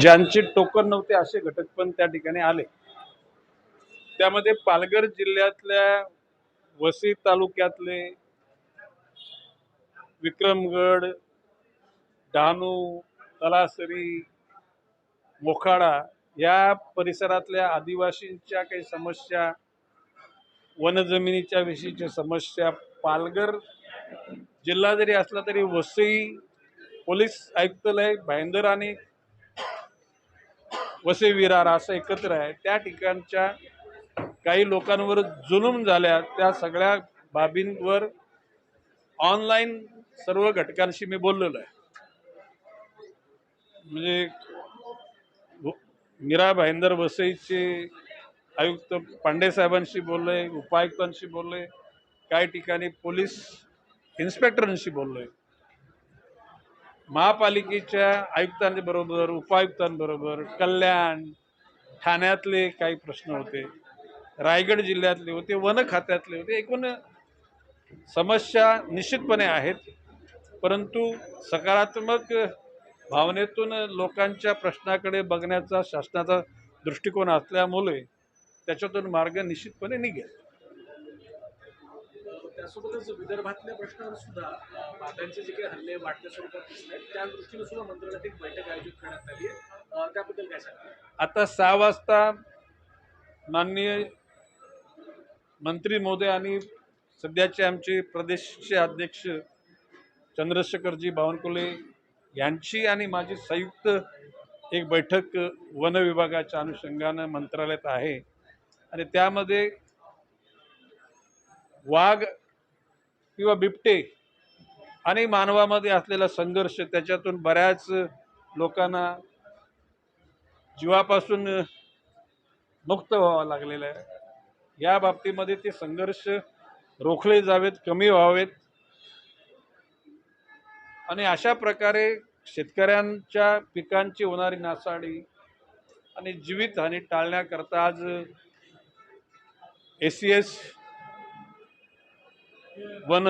ज्यांचे टोकन नव्हते असे घटक पण त्या ठिकाणी आले. त्यामध्ये पालघर जिल्ह्यातल्या वसई तालुक्यातले विक्रमगड डहाणू तलासरी मोखाडा या परिसरातल्या आदिवासींच्या काही समस्या वनजमिनीच्या विषयीच्या समस्या पालघर जिल्हा जरी असला तरी वसई पोलीस आयुक्तालय भाईंदर आणि वसई विरार असं एकत्र आहे. त्या ठिकाणच्या काही लोकांवर जुलूम झाल्या. त्या सगळ्या बाबींवर ऑनलाईन सर्व घटकांशी मी बोललेलो आहे. म्हणजे मीरा भाईंदर वसईचे आयुक्त पांडे साहेबांशी बोललोय उपायुक्तांशी बोललोय काही ठिकाणी पोलीस इन्स्पेक्टरांशी बोललोय. महापालिकेच्या आयुक्तांबरोबर उपायुक्तांबरोबर कल्याण ठाण्यातले काही प्रश्न होते. रायगड जिल्ह्यातले होते वन खात्यातले होते. एकूण समस्या निश्चितपणे आहेत. परंतु सकारात्मक भावनेतून लोकांच्या प्रश्नाकडे बघण्याचा शासनाचा दृष्टिकोन असल्यामुळे त्याच्यातून मार्ग निश्चितपणे निघेल. त्यासोबतच विदर्भातल्या प्रश्नावर सुद्धा अ, जे काही हल्ले वाढत्या स्वरूपात दिसत आहेत त्या दृष्टीने सुद्धा मंत्रालयात एक बैठक आयोजित करण्यात आली आहे. त्याबद्दल काय सांगा आता सहा वाजता माननीय मंत्री महोदय आणि सध्याचे आमचे प्रदेशचे अध्यक्ष चंद्रशेखरजी बावनकुले यांची आणि माझी संयुक्त एक बैठक वन विभागाच्या अनुषंगानं मंत्रालयात आहे. आणि त्यामध्ये वाघ किंवा बिबटे आणि मानवामध्ये असलेला संघर्ष त्याच्यातून बऱ्याच लोकांना जीवापासून मुक्त व्हावं लागलेला आहे. या बाबतीमध्ये ते संघर्ष रोखले जावेत कमी व्हावेत. आणि अशा प्रकारे शेतकऱ्यांच्या पिकांची होणारी नासाडी आणि जीवितहानी टाळण्याकरता आज A C S one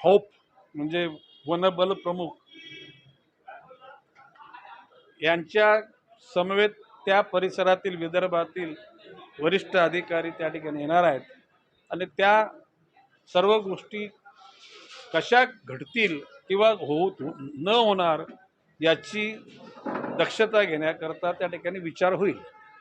hope म्हणजे वनबल प्रमुख. यांच्या समवेत त्या परिसरातील विदर्भातील वरिष्ठ अधिकारी त्या ठिकाणी येणार आहेत. आणि त्या सर्व गोष्टी कशा घडतील किंवा होऊ न होणार याची दक्षता घेण्याकरता त्या ठिकाणी विचार होईल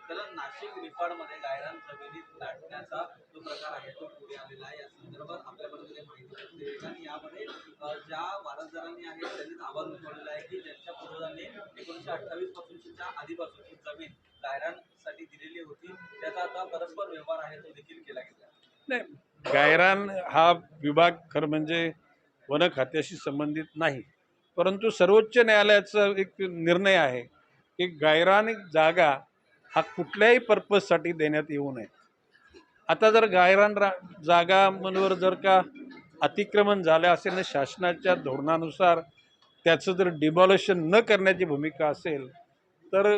त्याला नाशिक निफाडमध्ये गायरान जमिनीत लाटण्याचा जो प्रकार आहे तो पुढे आलेला आहे या संदर्भात आपल्याबरोबर काही माहिती देईल आणि यामध्ये अ, ज्या वारसदारांनी आहेत त्यांनी आवाज उठवलेला आहे की ज्यांच्या पूर्वजांनी एकोणीशे अठ्ठावीस पासूनच्या आधीपासून ही जमीन गायरांसाठी दिलेली होती. त्याचा आता परस्पर व्यवहार आहे तो देखील केला गेला नाही. गायरान हा विभाग खरं म्हणजे वन खात्याशी संबंधित नाही. परंतु सर्वोच्च न्यायालयाचा एक निर्णय आहे की गायरान जागा हा कुठल्याही पर्पजसाठी देण्यात येऊ नये. आता जर गायरान रा जागांवर जर का अतिक्रमण झालं असेल आणि शासनाच्या धोरणानुसार त्याचं जर डिमॉलेशन न करण्याची भूमिका असेल तर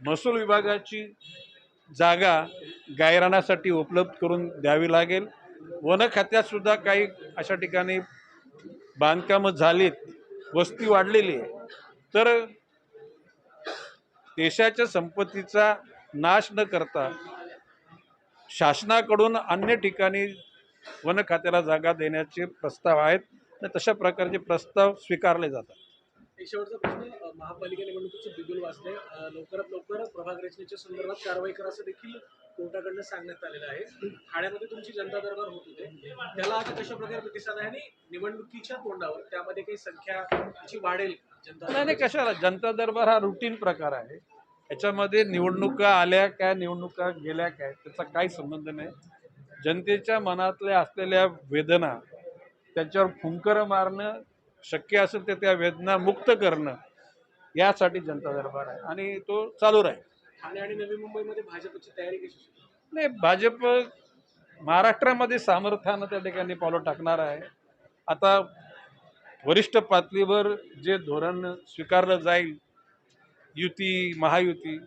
महसूल विभागाची जागा गायरानासाठी उपलब्ध करून द्यावी लागेल. वन खात्यातसुद्धा काही अशा ठिकाणी बांधकामं झालीत वस्ती वाढलेली आहे. तर देशाच्या संपत्तीचा नाश न करता शासनाकडून अन्य ठिकाणी वन खात्याला जागा देण्याचे प्रस्ताव आहेत. आणि तशा प्रकारचे प्रस्ताव स्वीकारले जातात. शेवटचा प्रश्न महापालिका निवडणुकीचे बिगुल वाचले अ, लवकरात लवकर प्रभाग रचनेच्या संदर्भात कारवाई देखील कोर्टाकडनं सांगण्यात आलेलं आहे. ठाण्यामध्ये तुमची जनता दरबार होत होते. त्याला आता कशा प्रकारे प्रतिसाद आहे आणि निवडणुकीच्या तोंडावर त्यामध्ये काही संख्या वाढेल जनता नाही कशाला? जनता दरबार हा रुटीन प्रकार आहे. याच्यामध्ये निवडणुका आल्या काय निवडणुका गेल्या काय त्याचा काही संबंध नाही. जनतेच्या मनातल्या असलेल्या वेदना त्याच्यावर फुंकर मारणं शक्य असेल तर त्या वेदना मुक्त करणं यासाठी जनता दरबार आहे आणि तो चालू राहील ठाणे आणि नवी मुंबईमध्ये भाजपची तयारी कशी? नाही भाजप महाराष्ट्रामध्ये सामर्थ्यानं त्या ठिकाणी पावलं टाकणार आहे आता वरिष्ठ पातळीवर जे धोरण स्वीकारलं जाईल युती महायुती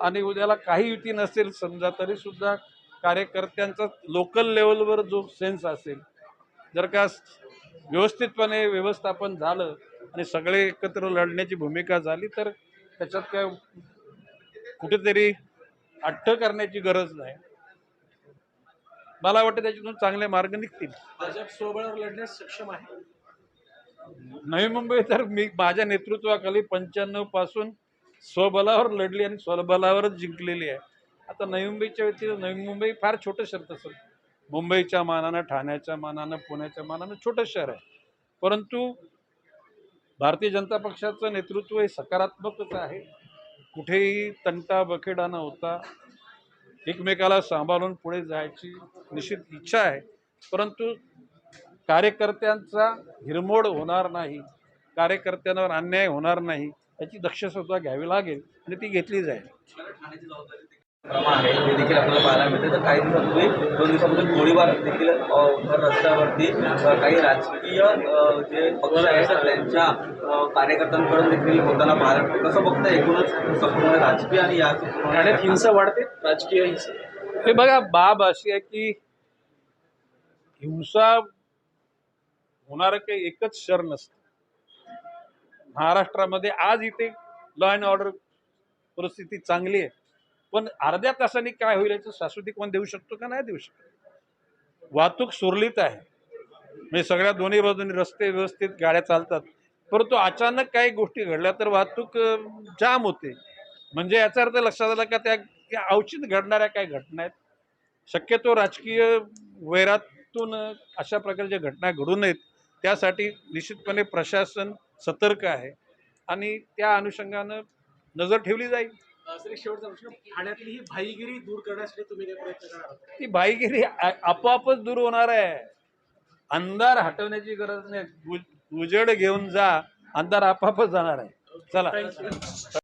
आणि उद्याला काही युती नसेल समजा तरीसुद्धा कार्यकर्त्यांचा लोकल लेवलवर जो सेन्स असेल जर का व्यवस्थितपणे व्यवस्थापन झालं आणि सगळे एकत्र लढण्याची भूमिका झाली तर त्याच्यात काय कुठेतरी अट्ट करण्याची गरज नाही. मला वाटतं त्याच्यातून चांगले मार्ग निघतील. भाजप स्वबळावर लढण्यास सक्षम आहे? नवी मुंबई तर मी माझ्या नेतृत्वाखाली पंच्याण्णवपासून स्वबलावर लढली आणि स्वबलावरच जिंकलेली आहे. आता नवी मुंबईच्या व्यतिरिक्त नवी मुंबई फार छोटं शहर तसं. मुंबईच्या मानानं ठाण्याच्या मानानं पुण्याच्या मानानं छोटं शहर आहे. परंतु भारतीय जनता पक्षाचं नेतृत्व हे सकारात्मकच आहे. कुठेही तंटा बखेडा न होता एकमेकाला सांभाळून पुढे जायची निश्चित इच्छा आहे. परंतु कार्यकर्त्यांचा हिरमोड होणार नाही कार्यकर्त्यांवर अन्याय होणार नाही याची दक्षसुद्धा घ्यावी लागेल आणि ती घेतली जाईल. आहे हे देखील आपल्याला पाहायला मिळते. तर काही दिवसापूर्वी दोन दिवसापूर्वी गोळीबार देखील रस्त्यावरती काही राजकीय जे पक्ष आहेत त्यांच्या कार्यकर्त्यांकडून देखील होताना पाहायला मिळते. कसं बघता एकूणच संपूर्ण राजकीय आणि या ठाण्यात हिंसा वाढते? राजकीय हिंसा. हे बघा बाब अशी आहे की हिंसा होणारं काही एकच शहर नसतं. महाराष्ट्रामध्ये आज इथे लॉ अँड ऑर्डर परिस्थिती चांगली आहे. पण अर्ध्या तासाने काय होईल याचं शाश्वती कोण देऊ शकतो का नाही देऊ शकतो. वाहतूक सुरळीत आहे. म्हणजे सगळ्या दोन्ही बाजूनी रस्ते व्यवस्थित गाड्या चालतात. परंतु अचानक काही गोष्टी घडल्या तर वाहतूक जाम होते. म्हणजे याचा अर्थ लक्षात आला का त्या त्या अवचित घडणाऱ्या काही घटना आहेत. शक्यतो राजकीय वैरातून अशा प्रकारच्या घटना घडू नयेत त्यासाठी निश्चितपणे प्रशासन सतर्क आहे. आणि त्या अनुषंगानं नजर ठेवली जाईल. सर एक शेवटचा प्रश्न ठाण्यातली ही भाईगिरी दूर करण्यासाठी तुम्ही काय प्रयत्न करणार आहात? ती बाईगिरी आ- आपोआपच दूर होणार आहे. अंधार हटवण्याची गरज नाही. उज- उजेड घेऊन जा. अंधार आपोआपच जाणार आहे. चला.